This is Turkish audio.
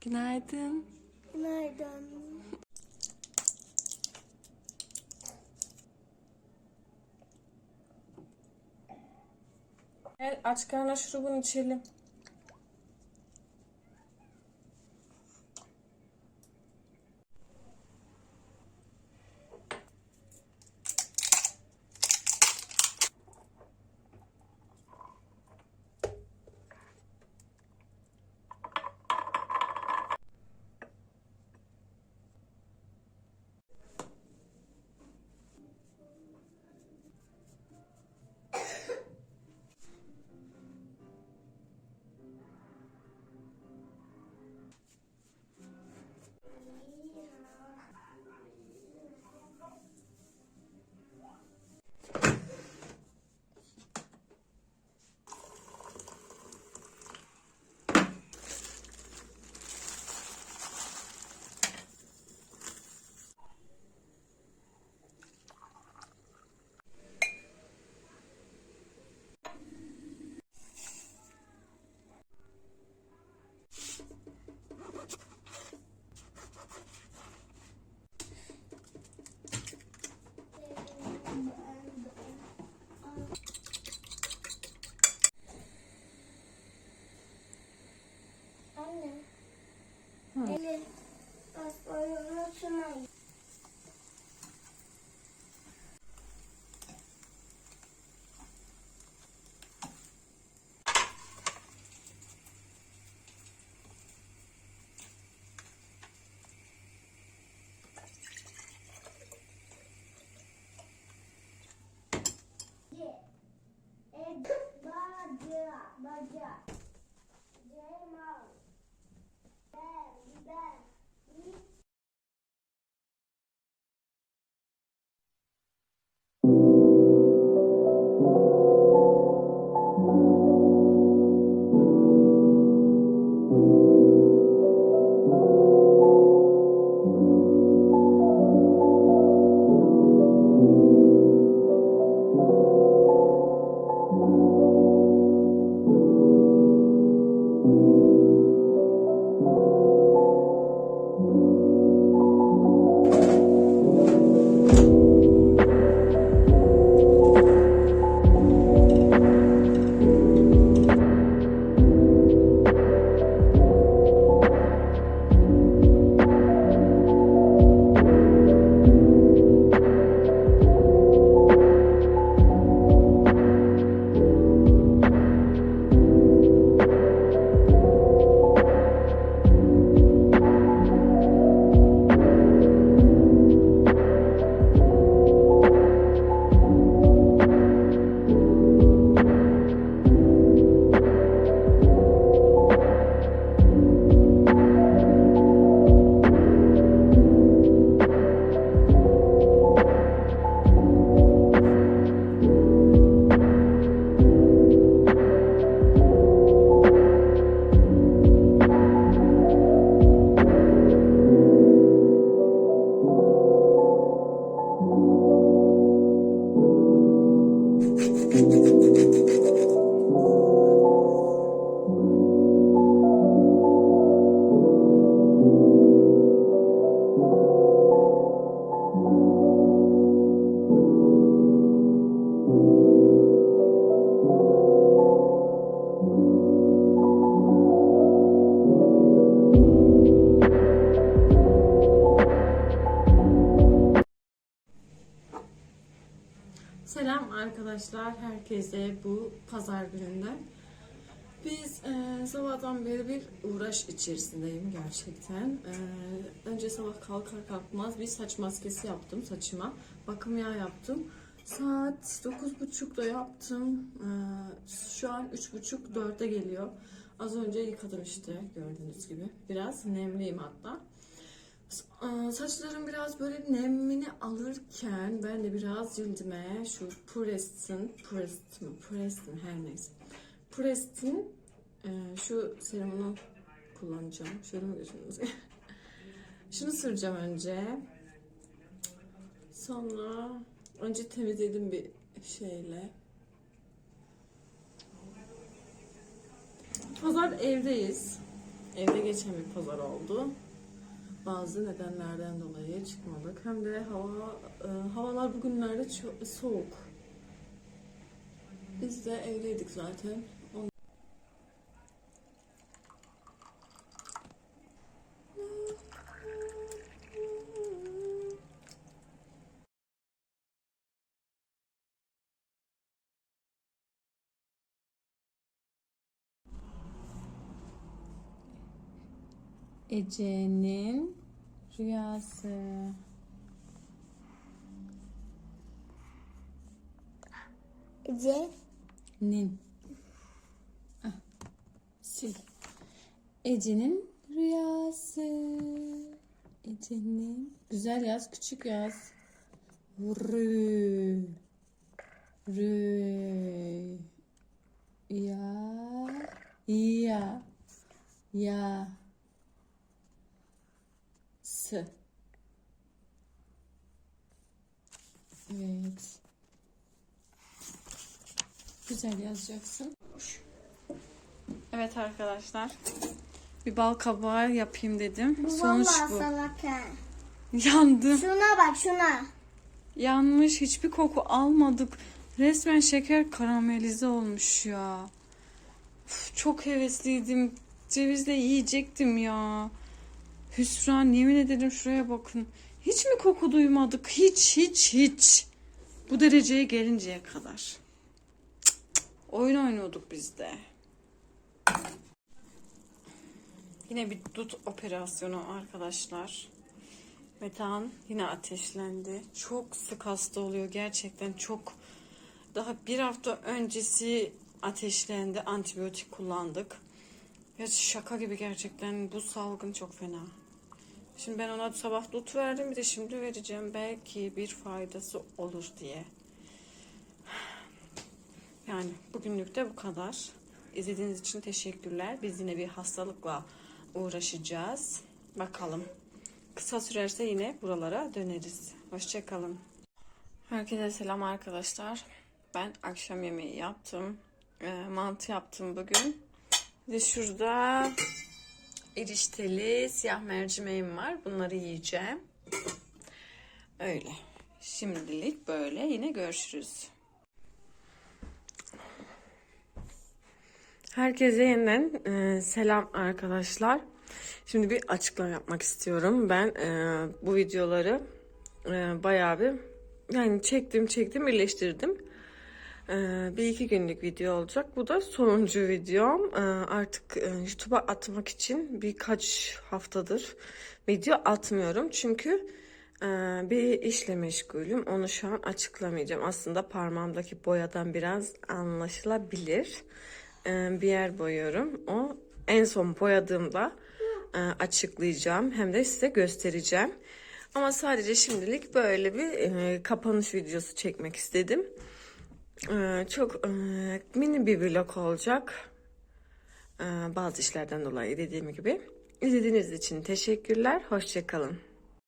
Günaydın. Nereden? Gel aç karnına şurubunu içelim. Arkadaşlar herkese bu pazar gününden. Biz e, sabahtan beri bir uğraş içerisindeyim gerçekten. E, önce sabah kalkar kalkmaz bir saç maskesi yaptım saçıma. Bakım yağı yaptım. Saat 9.30'da yaptım. E, şu an 3.30-4'e geliyor. Az önce yıkadım işte gördüğünüz gibi. Biraz nemliyim hatta. Saçlarım biraz böyle nemini alırken ben de biraz cildime şu Preston, Preston, Preston her neyse. Preston e, şu serumunu kullanacağım. Şöyle mi gözünüzü? Şunu süreceğim önce. Sonra önce temizledim bir şeyle. Pazar evdeyiz. evde geçen bir pazar oldu. Bazı nedenlerden dolayı çıkmadık. Hem de hava e, havalar bugünlerde soğuk. Biz de evdeydik zaten. Ece'nin rüyası. Ece. Nin. Ah, sil. Ece'nin rüyası. Ece'nin. Güzel yaz, küçük yaz. Rü. Rü. Ya. Ya. Ya. S. Evet. Güzel yazacaksın. Evet arkadaşlar. Bir bal kabağı yapayım dedim. Bu Sonuç bu. salak ha. Yandım. Şuna bak şuna. Yanmış. Hiçbir koku almadık. Resmen şeker karamelize olmuş ya. Üf, çok hevesliydim. Cevizle yiyecektim ya. Hüsran yemin ederim şuraya bakın. Hiç mi koku duymadık? Hiç hiç hiç. Bu dereceye gelinceye kadar. Oyun oynuyorduk biz de. Yine bir dut operasyonu arkadaşlar. Metehan yine ateşlendi. Çok sık hasta oluyor gerçekten çok. Daha bir hafta öncesi ateşlendi. Antibiyotik kullandık. Ya şaka gibi gerçekten bu salgın çok fena. Şimdi ben ona sabah dut verdim bir de şimdi vereceğim. Belki bir faydası olur diye. Yani bugünlük de bu kadar. İzlediğiniz için teşekkürler. Biz yine bir hastalıkla uğraşacağız. Bakalım. Kısa sürerse yine buralara döneriz. Hoşçakalın. Herkese selam arkadaşlar. Ben akşam yemeği yaptım. Ee, mantı yaptım bugün. Ve şurada erişteli siyah mercimeğim var. Bunları yiyeceğim. Öyle. Şimdilik böyle. Yine görüşürüz. Herkese yeniden e, selam arkadaşlar. Şimdi bir açıklama yapmak istiyorum. Ben e, bu videoları e, bayağı bir yani çektim çektim birleştirdim. E, bir iki günlük video olacak. Bu da sonuncu videom. E, artık e, YouTube'a atmak için birkaç haftadır video atmıyorum. Çünkü e, bir işle meşgulüm. Onu şu an açıklamayacağım. Aslında parmağımdaki boyadan biraz anlaşılabilir. E, bir yer boyuyorum. O en son boyadığımda e, açıklayacağım. Hem de size göstereceğim. Ama sadece şimdilik böyle bir kapanış videosu çekmek istedim. E, çok e, mini bir vlog olacak. E, bazı işlerden dolayı dediğim gibi. İzlediğiniz için teşekkürler. Hoşçakalın.